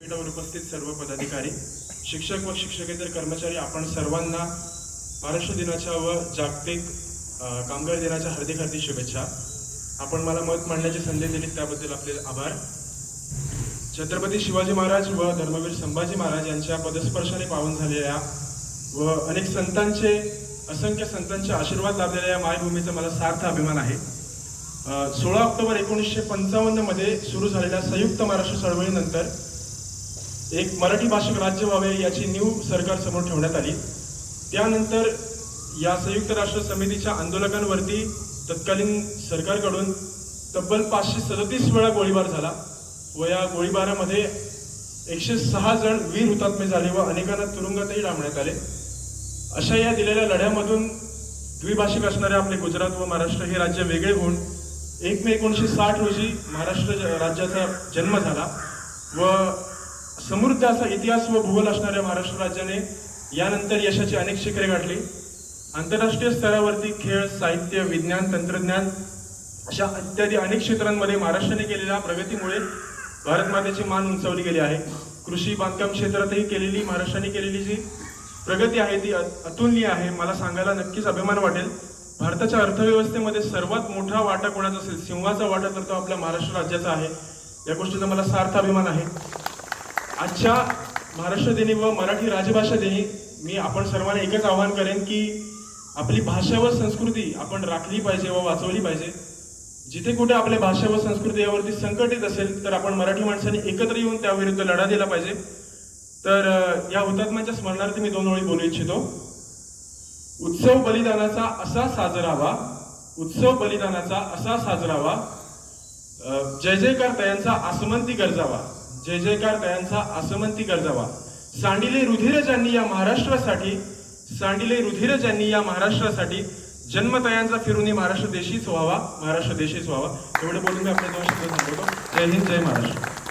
पीठावर उपस्थित सर्व पदाधिकारी शिक्षक व शिक्षकेतर कर्मचारी आपण सर्वांना महाराष्ट्र दिनाच्या व जागतिक कामगार दिनाच्या हार्दिक हार्दिक शुभेच्छा. आपण मला मत मांडण्याची संधी दिली त्याबद्दल आपले आभार. छत्रपती शिवाजी महाराज व धर्मवीर संभाजी महाराज यांच्या पदस्पर्शाने पावन झालेल्या व अनेक संतांचे असंख्य संतांचे आशीर्वाद लाभलेल्या या मायभूमीचा मला सार्थ अभिमान आहे. सोळा ऑक्टोबर एकोणीसशे पंचावन्नमध्ये सुरू झालेल्या संयुक्त महाराष्ट्र चळवळीनंतर एक मराठी भाषिक राज्य व्हावे याची नीव सरकार समोर ठेवण्यात आली. त्यानंतर या संयुक्त राष्ट्र समितीच्या आंदोलकांवरती तत्कालीन सरकारकडून तब्बल पाचशे सदतीस वेळा गोळीबार झाला व या गोळीबारामध्ये एकशे सहा जण वीर हुतात्मे झाले व अनेकांना तुरुंगातही डांबण्यात आले. अशा या दिलेल्या लढ्यामधून द्विभाषिक असणारे आपले गुजरात व महाराष्ट्र हे राज्य वेगळे होऊन एक मे एकोणीसशे साठ रोजी महाराष्ट्र ज- राज्याचा जन्म झाला व समृद्ध असा इतिहास व भूगोल असणाऱ्या महाराष्ट्र राज्याने यानंतर यशाची अनेक शिखरे गाठली. आंतरराष्ट्रीय स्तरावरती खेळ साहित्य विज्ञान तंत्रज्ञान अशा इत्यादी अनेक क्षेत्रांमध्ये महाराष्ट्राने केलेल्या प्रगतीमुळे भारत मातेची मान उंचावली गेली आहे. कृषी बांधकाम क्षेत्रातही केलेली महाराष्ट्राने केलेली जी प्रगती आहे ती अतुलनीय आहे. मला सांगायला नक्कीच अभिमान वाटेल. भारताच्या अर्थव्यवस्थेमध्ये सर्वात मोठा वाटा कोणाचा असेल? सिंहाचा वाटा तर तो आपल्या महाराष्ट्र राज्याचा आहे. या गोष्टीचा मला सार्थ अभिमान आहे. आजच्या महाराष्ट्र दिनी व मराठी राजभाषा दिनी मी आपण सर्वांना एकच आवाहन करेन की आपली भाषा व संस्कृती आपण राखली पाहिजे व वाचवली पाहिजे. जिथे कुठे आपल्या भाषा व संस्कृती यावरती संकट येत असेल तर आपण मराठी माणसांनी एकत्र येऊन त्याविरुद्ध लढा दिला पाहिजे. तर या हुतात्म्यांच्या स्मरणार्थ मी दोन ओळी बोलू इच्छितो. उत्सव बलिदानाचा असा साजरावा उत्सव बलिदानाचा असा साजरावा व्हा. जय जयकार तयांचा आसमंती गरजावा जय जयकार तयांचा आसमंती गरजावा. सांडिले रुधिरजांनी या महाराष्ट्रासाठी सांडिले रुधिरज्यांनी या महाराष्ट्रासाठी जन्मतयांचा फिरूनी महाराष्ट्र देशीच व्हावा महाराष्ट्र देशीच व्हावा. एवढे बोलून मी आपल्या दोन शब्द सांगतो जय हिंद जय महाराष्ट्र.